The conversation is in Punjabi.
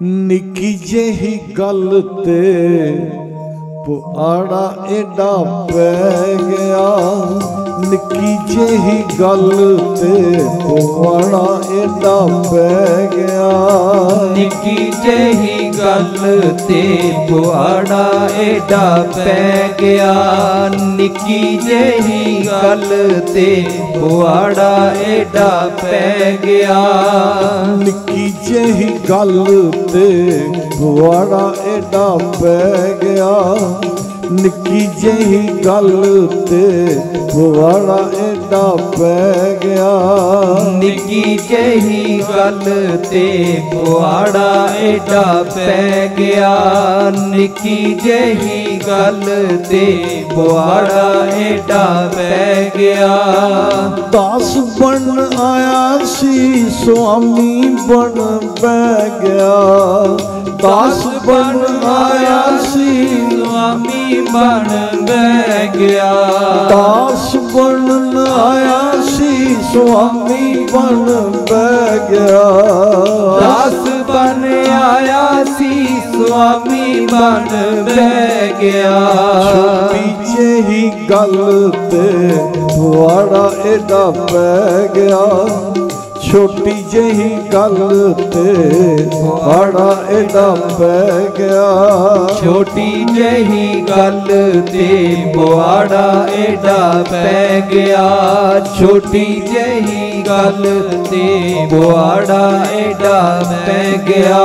ਨਿੱਕੀ ਜਿਹੀ ਗੱਲ ਤੇ ਪੁਆੜਾ ਏਡਾ ਪੈ ਗਿਆ। ਨਿੱਕੀ ਜਿਹੀ ਗੱਲ ਤੇ ਪੁਆੜਾ ਏਡਾ ਪੈ ਗਿਆ। ਨਿੱਕੀ ਜਿਹੀ ਗੱਲ ਤੇ ਪੁਆੜਾ ਏਡਾ ਪੈ ਗਿਆ। ਨਿੱਕੀ ਜਿਹੀ ਗੱਲ ਤੇ ਪੁਆੜਾ ਏਡਾ ਪੈ ਗਿਆ। ਨਿੱਕੀ ਜਿਹੀ ਗੱਲ ਤੇ ਪੁਆੜਾ ਏਡਾ ਪੈ ਗਿਆ। ਨਿੱਕੀ ਜਿਹੀ ਗੱਲ ਤੇ ਪੁਆੜਾ ਏਡਾ ਪੈ ਗਿਆ। ਨਿੱਕੀ ਜਿਹੀ ਗੱਲ ਤੇ ਪੁਆੜਾ ਏਡਾ ਪੈ ਗਿਆ। ਨਿੱਕੀ ਜਿਹੀ ਗੱਲ ਤੇ ਪੁਆੜਾ ਏਡਾ ਪੈ ਗਿਆ। ਦਾਸ ਬਣ ਆਇਆ ਸੀ ਸੁਆਮੀ ਬਣ ਬਹਿ ਗਿਆ। ਦਾਸ ਬਣ ਸੁਆਮੀ ਬਣ ਬਹਿ ਗਿਆ। ਦਾਸ ਬਣਨ ਆਇਆ ਸੀ ਸੁਆਮੀ ਬਣ ਬਹਿ ਗਿਆ। ਦਾਸ ਬਣ ਆਇਆ ਸੀ ਸੁਆਮੀ ਬਣ ਬਹਿ ਗਿਆ। ਛੋਟੀ ਜਿਹੀ ਗੱਲ ਤੇ ਪੁਆੜਾ ਏਡਾ ਪੈ ਗਿਆ। ਛੋਟੀ ਜਿਹੀ ਗੱਲ ਤੇ ਪੁਆੜਾ ਇਹਦਾ ਪੈ ਗਿਆ। ਛੋਟੀ ਜਿਹੀ ਗੱਲ ਤੇ ਪੁਆੜਾ ਏਡਾ ਪੈ ਗਿਆ। ਛੋਟੀ ਜਿਹੀ ਗੱਲ ਤੇ ਪੁਆੜਾ ਏਡਾ ਪੈ ਗਿਆ।